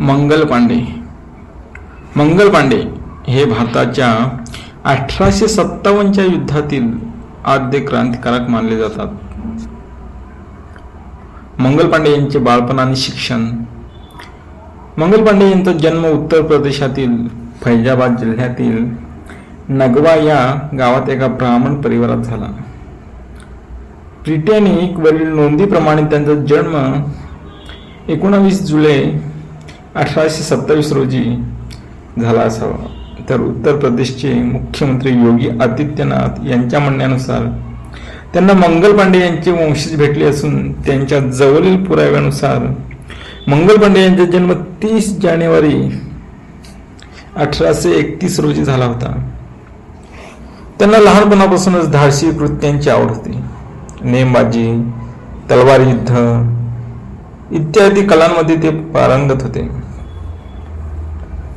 मंगल पांडे. मंगल पांडे हे भारताच्या अठराशे सत्तावन्नच्या युद्धातील आद्य क्रांतिकारक मानले जातात. मंगल पांडे यांचे बाळपण आणि शिक्षण. मंगल पांडे यांचा जन्म उत्तर प्रदेशातील फैजाबाद जिल्ह्यातील नगवा या गावात एका ब्राह्मण परिवारात झाला. ब्रिटॅनिक वरील नोंदीप्रमाणे त्यांचा जन्म एकोणावीस जुलै अठराशे सत्तावीस रोजी झाला असावा. तर उत्तर प्रदेशचे मुख्यमंत्री योगी आदित्यनाथ यांच्या म्हणण्यानुसार त्यांना मंगल पांडे यांचे वंशज भेटले असून त्यांच्या जवळील पुराव्यानुसार मंगल पांडे यांचा जन्म तीस जानेवारी अठराशे एकतीस रोजी झाला होता. त्यांना लहानपणापासूनच धाडसी कृत्यांची आवड होती. नेमबाजी तलवार युद्ध इत्यादी कलांमध्ये ते पारंगत होते.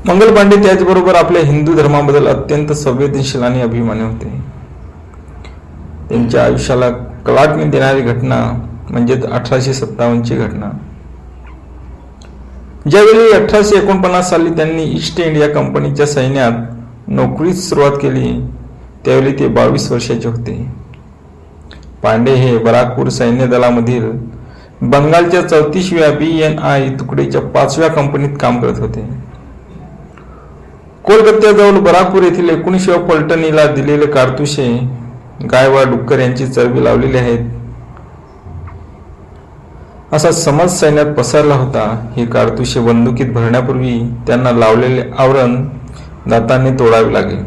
मंगल पांडे त्याचबरोबर आपल्या हिंदू धर्माबद्दल अत्यंत संवेदनशील आणि अभिमानी होते. त्यांच्या आयुष्याला कलाटणी देणारी घटना म्हणजे अठराशे सत्तावन्नची घटना. ज्यावेळी अठराशे एकोणपन्नास साली त्यांनी ईस्ट इंडिया कंपनीच्या सैन्यात नोकरीस सुरुवात केली त्यावेळी ते बावीस वर्षाचे होते. पांडे हे बराकपूर सैन्य दलामधील बंगालच्या चौतीसव्या बी एन आय तुकडीच्या पाचव्या कंपनीत काम करत होते. कोलकात्याजवळ बराकपूर येथील एकोणीसव्या पलटणीला दिलेले कारतुशे गायवा डुक्कर यांची चरबी लावलेली आहेत. असा समज सैन्यात पसरला होता. ही कारतुशे बंदुकीत भरण्यापूर्वी त्यांना लावलेले आवरण दातांनी तोडावे लागेल.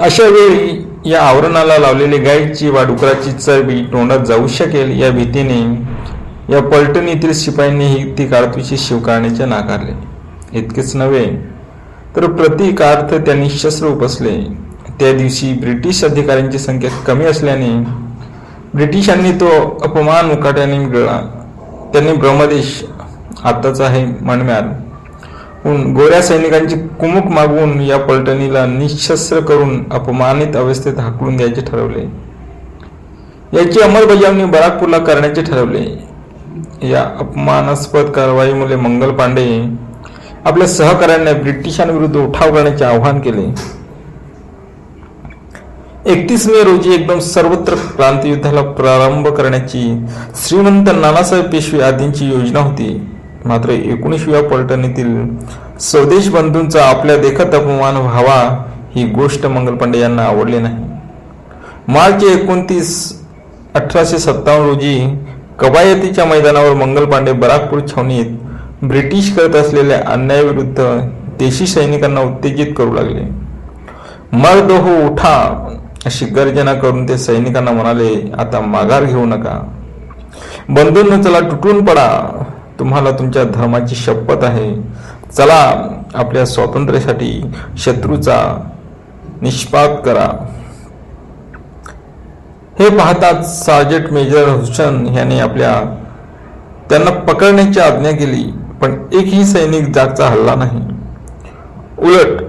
अशा वेळी या आवरणाला लावलेली गाईची वा डुकराची चरबी तोंडात जाऊ शकेल या भीतीने या पलटणीतील शिपायांनीही ती कारतुशी शिवकारण्याचे नाकारले. इतकेच नव्हे तर प्रतिकार्थ त्यांनी शस्त्र उपसले. त्या दिवशी ब्रिटिश अधिकाऱ्यांची संख्या कमी असल्याने ब्रिटिशांनी तो अपमान मुकाट्याने मिळला त्यांनी ब्रह्मदेश आताच आहे मनम्यार गोऱ्या सैनिकांची कुमुक मागवून या पलटणीला निशस्त्र करून अपमानित अवस्थेत हाकलून द्यायचे ठरवले. याची अंमलबजावणी बराकपूरला करण्याचे ठरवले. या अपमानास्पद कारवाईमुळे मंगल पांडे आपल्या सहकाऱ्यांना ब्रिटिशांविरुद्ध उठाव करण्याचे आवाहन केले. एकतीस मे रोजी एकदम सर्वत्र क्रांतियुद्धाला प्रारंभ करण्याची श्रीमंत नानासाहेब पेशवे आदींची योजना होती. मात्र एकोणीसव्या पलटणीतील स्वदेश बंधूंचा आपल्या देखत अपमान व्हावा ही गोष्ट मंगल पांडे यांना आवडली नाही. मार्च एकोणतीस अठराशे सत्तावन्न रोजी कवायतीच्या मैदानावर मंगल पांडे बराकपूर छावणीत ब्रिटिश करत असलेल्या अन्यायाविरुद्ध देशी सैनिकांना उत्तेजित करू लागले. मर्द हो उठा अशी गर्जना करून ते सैनिकांना म्हणाले आता माघार घेऊ नका. बंधूंना चला तुटून पडा. तुम्हाला तुमच्या धर्माची शपथ आहे. चला आपल्या स्वातंत्र्यासाठी शत्रूचा निष्पात करा. हे पाहताच सार्जेट मेजर हुसन याने आपल्या त्यांना पकडण्याची आज्ञा केली पण एकही सैनिक जागचा हल्ला नाही. उलट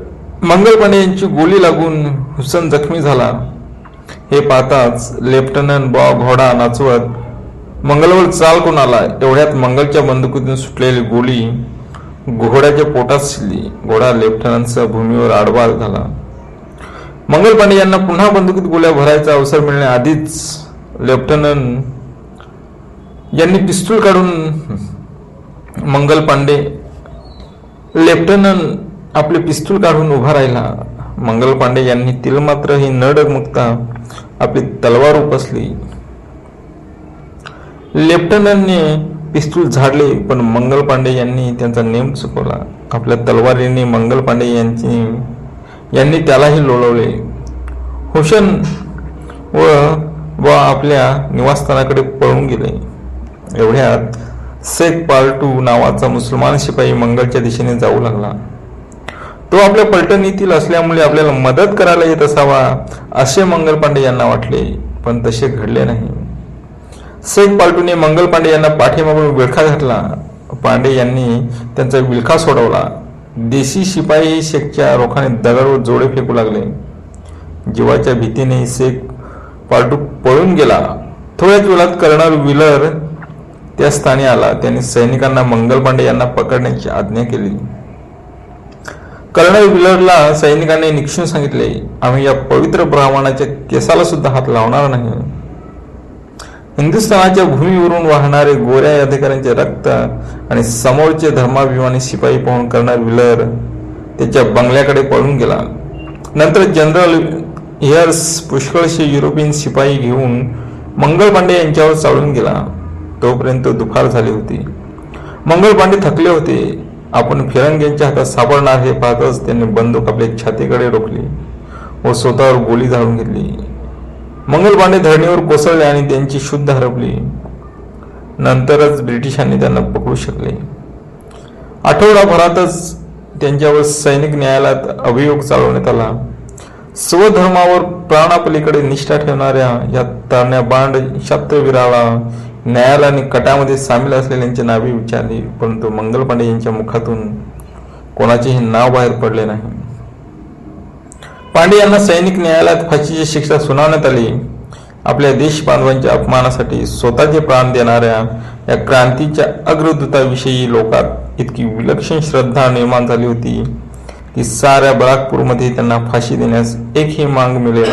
मंगल यांची गोली लागून हुसन जखमी झाला. हे पाहताच लेफ्टनंट बॉ घोडा नाचवत मंगलवर चाल कोण आला एवढ्यात मंगलच्या बंदुकीतून सुटलेली गोली घोड्याच्या पोटात शिरली. घोडा लेफ्टनंटचा भूमीवर आडवा झाला. मंगल पांडे यांना पुन्हा बंदुकीत गोळ्या भरायचा अवसर मिळण्याआधीच लेफ्टनंट यांनी पिस्तूल काढून मंगल पांडे लेफ्टनंट आपले पिस्तूल काढून उभा राहिला. मंगल पांडे यांनी तिल मात्र ही न डगमगता आपली तलवार उपसली. लेफ्टनंटने पिस्तूल झाडले पण मंगल पांडे यांनी त्यांचा नेम चुकवला. आपल्या तलवारीने मंगल पांडे यांची यांनी त्यालाही लोळवले. हुशन व व आपल्या निवासस्थानाकडे पळून गेले. एवढ्यात शेख पालटू नावाचा मुसलमान शिपाई मंगलच्या दिशेने जाऊ लागला. तो आपल्या पलटणीतील असल्यामुळे आपल्याला मदत करायला येत असावा असे मंगल पांडे यांना वाटले पण तसे घडले नाही. शेख पालटूने मंगल पांडे यांना पाठीमागून विळखा घातला. पांडे यांनी त्यांचा विळखा सोडवला. देशी शिपाई शेखच्या रोखाने दगडवर जोडे फेकू लागले. जीवाच्या भीतीने शेख पालटू पळून गेला. थोड्याच वेळात कर्नल विलर त्या स्थानी आला. त्यांनी सैनिकांना मंगल पांडे यांना पकडण्याची आज्ञा केली. कर्नल विलरला सैनिकांनी निक्षून सांगितले आम्ही या पवित्र ब्राह्मणाच्या केसाला सुद्धा हात लावणार नाही. हिंदुस्थानाच्या भूमीवरून वाहणारे गोऱ्या अधिकाऱ्यांचे रक्त आणि समोरचे धर्माभिमानी शिपाई पाहून करणार विलर त्याच्या बंगल्याकडे पळून गेला. नंतर जनरल हेअर्स पुष्कळशे युरोपियन शिपाई घेऊन मंगल पांडे यांच्यावर चालून गेला. तोपर्यंत दुपार झाली होती. मंगल पांडे थकले होते. आपण फिरंग्यांच्या हातात सापडणार हे पाहतच त्यांनी बंदूक आपल्या छातीकडे रोखली व स्वतःवर गोळी झाडून घेतली. मंगलपांडे धरणीवर कोसळले आणि त्यांची शुद्ध हरपली. नंतरच ब्रिटिशांनी त्यांना पकडू शकले. आठवडाभरातच त्यांच्यावर सैनिक न्यायालयात अभियोग चालवण्यात आला. स्वधर्मावर प्राणापलीकडे निष्ठा ठेवणाऱ्या या तरण्या बांड शास्त्रवीराला न्यायालयाने कटामध्ये सामील असलेल्यांची नावे विचारली परंतु मंगल पांडे यांच्या मुखातून कोणाचेही नाव बाहेर पडले नाही. पांडे यांना सैनिक न्यायालयात फाशीची शिक्षा सुनावण्यात आली. आपल्या देशबांधवांच्या अपमानासाठी स्वतःचे प्राण देणाऱ्या या क्रांतीच्या अग्रदूताविषयी लोकात इतकी विलक्षण श्रद्धा निर्माण झाली होती. की साऱ्या बराकपूरमध्ये त्यांना फाशी देण्यास एकही मांग मिळेल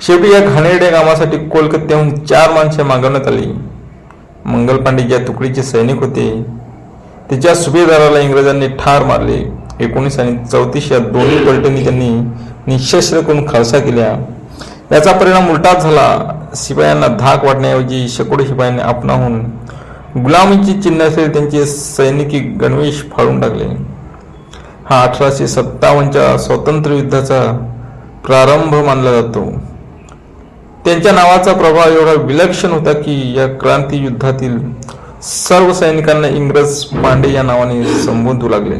शेवटी या घाणेरड्या कामासाठी कोलकात्याहून चार माणसे मागवण्यात आली. मंगल पांडे ज्या तुकडीचे सैनिक होते त्याच्या सुभेदाराला इंग्रजांनी ठार मारले. एकोणीस आणि चौतीस या दोन्ही पलटणी त्यांनी निशस्त्र करून खालसा केल्या. याचा परिणाम उलटाच झाला. शिपायांना धाक वाटण्याऐवजी शकोडे शिपायांनी आपणाहून गुलामीची चिन्ह असलेले त्यांचे सैनिकी गणवेश फाडून टाकले. हा अठराशे सत्तावन्नच्या स्वातंत्र्य युद्धाचा प्रारंभ मानला जातो. त्यांच्या नावाचा प्रभाव एवढा विलक्षण होता की या क्रांती युद्धातील सर्व सैनिकांना इंग्रज पांडे या नावाने संबोधू लागले.